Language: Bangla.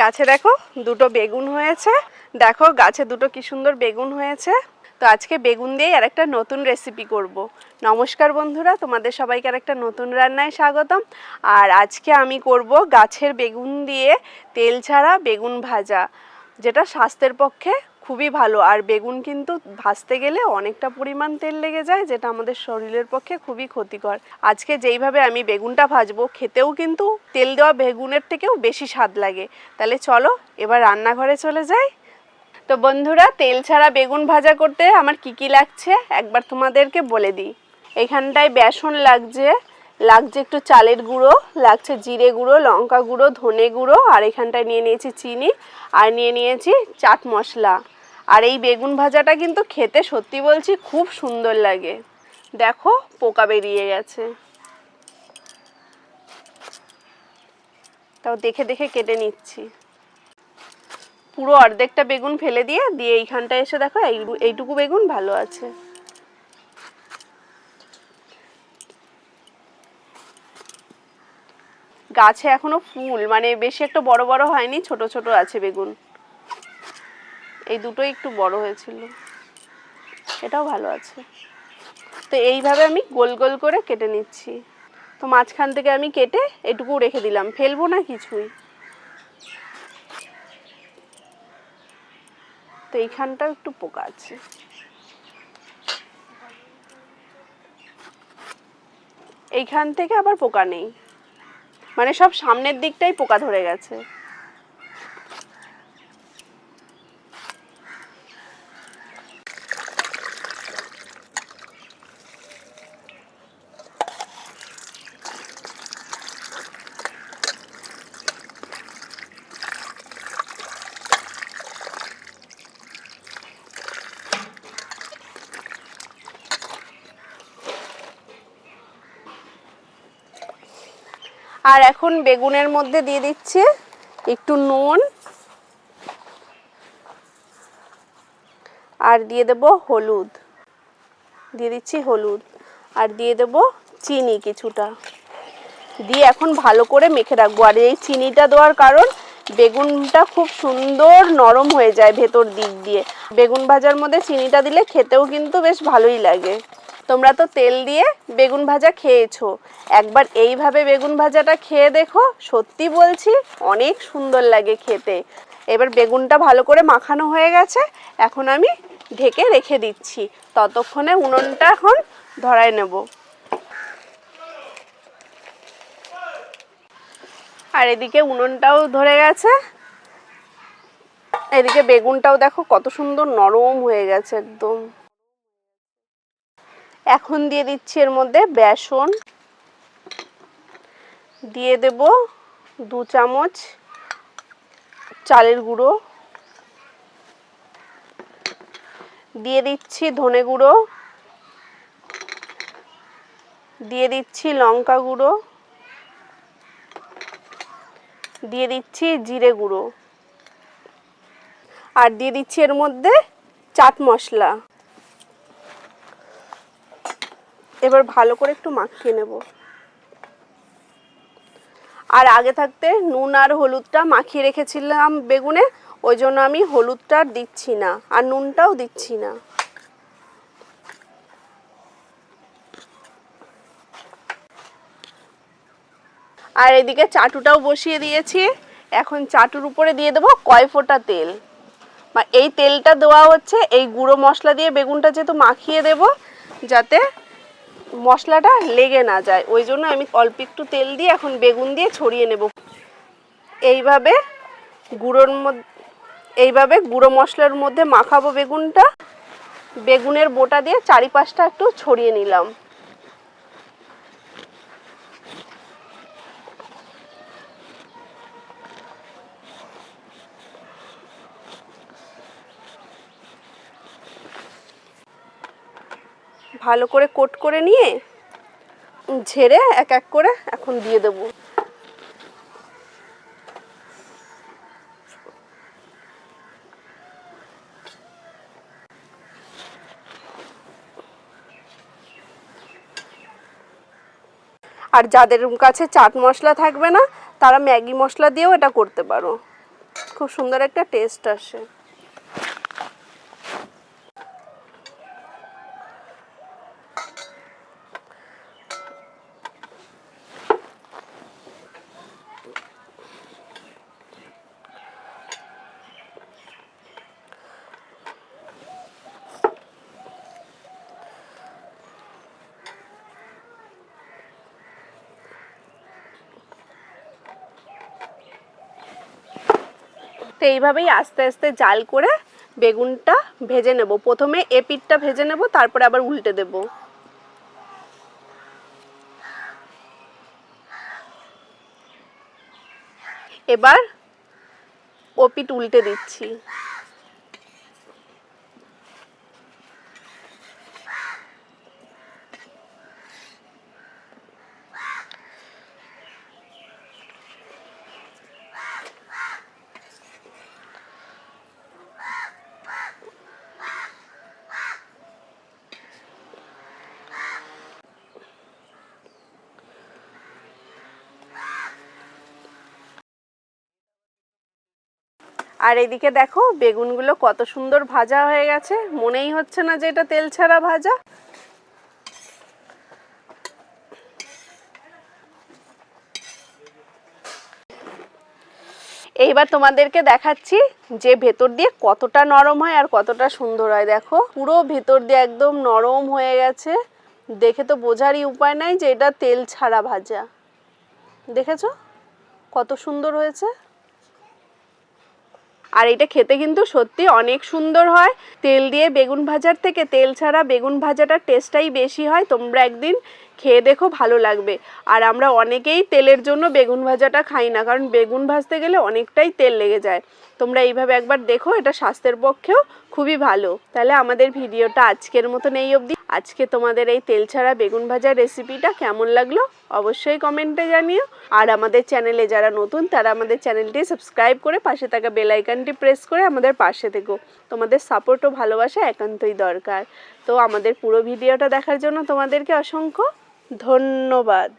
গাছে দেখো দুটো বেগুন হয়েছে। দেখো গাছে দুটো কি সুন্দর বেগুন হয়েছে। তো আজকে বেগুন দিয়েই আর একটা নতুন রেসিপি করব। নমস্কার বন্ধুরা, তোমাদের সবাইকে আর একটা নতুন রান্নায় স্বাগতম। আর আজকে আমি করব গাছের বেগুন দিয়ে তেল ছাড়া বেগুন ভাজা, যেটা স্বাস্থ্যের পক্ষে খুবই ভালো। আর বেগুন কিন্তু ভাজতে গেলে অনেকটা পরিমাণ তেল লেগে যায়, যেটা আমাদের শরীরের পক্ষে খুবই ক্ষতিকর। আজকে যেইভাবে আমি বেগুনটা ভাজবো, খেতেও কিন্তু তেল দেওয়া বেগুনের থেকেও বেশি স্বাদ লাগে। তাহলে চলো, এবার রান্নাঘরে চলে যাই। তো বন্ধুরা, তেল ছাড়া বেগুন ভাজা করতে আমার কি কি লাগছে? একবার তোমাদেরকে বলে দিই। এখানটায় বেসন লাগছে লাগছে একটু চালের গুঁড়ো, লাগছে জিরে গুঁড়ো, লঙ্কা গুঁড়ো, ধনে গুঁড়ো, আর এখানটায় নিয়ে নিয়েছি চিনি, আর নিয়ে নিয়েছি চাট মশলা। আর এই বেগুন ভাজাটা কিন্তু খেতে সত্যি বলছি খুব সুন্দর লাগে। দেখো, পোকা বেরিয়ে গেছে। তাও দেখে দেখে কেটে নিচ্ছি। পুরো অর্ধেকটা বেগুন ফেলে দিয়ে দিয়ে এইখানটায় এসে দেখো, এই এইটুকু বেগুন ভালো আছে। গাছে এখনও ফুল মানে বেশি একটা বড় বড় হয়নি, ছোট ছোট আছে বেগুন। এই দুটোই একটু বড় হয়েছিল। এটাও ভালো আছে। তো এইভাবে আমি গোল গোল করে কেটে নিচ্ছি। তো মাঝখান থেকে আমি কেটে এটুকু রেখে দিলাম। ফেলব না কিছুই। তো এইখানটাও একটু পোকা আছে। এইখান থেকে আবার পোকা নেই। মানে সব সামনের দিকটাই পোকা ধরে গেছে। আর এখন বেগুনের মধ্যে দিয়ে দিচ্ছি একটু নুন আর দিয়ে দেব হলুদ। দিয়ে দিচ্ছি হলুদ আর দিয়ে দেব চিনি কিছুটা। দিয়ে এখন ভালো করে মেখে রাখব। আর এই চিনিটা দেওয়ার কারণ বেগুনটা খুব সুন্দর নরম হয়ে যায় ভেতর দিক দিয়ে। বেগুন ভাজার মধ্যে চিনিটা দিলে খেতেও কিন্তু বেশ ভালোই লাগে। তোমরা তো তেল দিয়ে বেগুন ভাজা খেয়েছো। একবার এইভাবে বেগুন ভাজাটা খেয়ে দেখো, সত্যি বলছি অনেক সুন্দর লাগে খেতে। এবার বেগুনটা ভালো করে মাখানো হয়ে গেছে, এখন আমি ঢেকে রেখে দিচ্ছি। ততক্ষণে উনুনটা এখন ধরায় নেব। আর এদিকে উনুনটাও ধরে গেছে। এদিকে বেগুনটাও দেখো কত সুন্দর নরম হয়ে গেছে একদম। এখন দিয়ে দিচ্ছি এর মধ্যে বেসন। দিয়ে দেব দু চামচ চালের গুঁড়ো। দিয়ে দিচ্ছি ধনে গুঁড়ো। দিয়ে দিচ্ছি লঙ্কা গুঁড়ো। দিয়ে দিচ্ছি জিরে গুঁড়ো। আর দিয়ে দিচ্ছি এর মধ্যে চাট মশলা। এবার ভালো করে একটু মাখিয়ে নেব। আর আগে থাকতে নুন আর হলুদটা মাখিয়ে রেখেছিলাম বেগুনে, ওই জন্য আমি হলুদটা দিচ্ছি না, আর নুনটাও দিচ্ছি না। আর এদিকে চাটুটাও বসিয়ে দিয়েছি। এখন চাটুর উপরে দিয়ে দেবো কয় ফোঁটা তেল। এই তেলটা দেওয়া হচ্ছে, এই গুঁড়ো মশলা দিয়ে বেগুনটা যেহেতু মাখিয়ে দেব, যাতে মশলাটা লেগে না যায়। ওই জন্য আমি অল্প একটু তেল দিয়ে এখন বেগুন দিয়ে ছড়িয়ে নেব। এইভাবে গুঁড়োর মধ্যে এইভাবে গুঁড়ো মশলার মধ্যে মাখাবো বেগুনটা। বেগুনের বোটা দিয়ে চারিপাশটা একটু ছড়িয়ে নিলাম। ভালো করে কোট করে নিয়ে ঝেড়ে এক এক করে এখন দিয়ে দেবো। আর যাদের কাছে চাট মশলা থাকবে না, তারা ম্যাগি মশলা দিয়েও এটা করতে পারো। খুব সুন্দর একটা টেস্ট আসে। তো এইভাবেই আস্তে আস্তে জাল করে বেগুনটা ভেজে নেব। প্রথমে এ পিঠটা ভেজে নেব, তারপরে আবার উল্টে দেব। এবার ও পিঠ উল্টে দিচ্ছি। আর এদিকে দেখো, বেগুনগুলো কত সুন্দর ভাজা হয়ে গেছে। মনেই হচ্ছে না যে এটা তেল ছাড়া ভাজা। এইবার তোমাদেরকে দেখাচ্ছি যে ভেতর দিয়ে কতটা নরম হয় আর কতটা সুন্দর হয়। দেখো, পুরো ভেতর দিয়ে একদম নরম হয়ে গেছে। দেখে তো বোঝারই উপায় নাই যে এটা তেল ছাড়া ভাজা। দেখেছ? কত সুন্দর হয়েছে। আর এটা খেতে কিন্তু সত্যি অনেক সুন্দর হয়। তেল দিয়ে বেগুন ভাজার থেকে তেল ছাড়া বেগুন ভাজাটার টেস্টটাই বেশি হয়। তোমরা একদিন খেয়ে দেখো, ভালো লাগবে। আর আমরা অনেকেই তেলের জন্য বেগুন ভাজাটা খাই না, কারণ বেগুন ভাজতে গেলে অনেকটাই তেল লেগে যায়। তোমরা এইভাবে একবার দেখো, এটা স্বাস্থ্যের পক্ষেও খুবই ভালো। তাহলে আমাদের ভিডিওটা আজকের মতন এই অবধি। আজকে তোমাদের এই তেল ছাড়া বেগুন ভাজার রেসিপিটা কেমন লাগল অবশ্যই কমেন্টে জানিও। আর আমাদের চ্যানেলে যারা নতুন, তারা আমাদের চ্যানেলটি সাবস্ক্রাইব করে পাশে থাকা বেলাইকানটি প্রেস করে আমাদের পাশে থেকো। তোমাদের সাপোর্ট ও ভালোবাসা একান্তই দরকার। তো আমাদের পুরো ভিডিওটা দেখার জন্য তোমাদেরকে অসংখ্য ধন্যবাদ।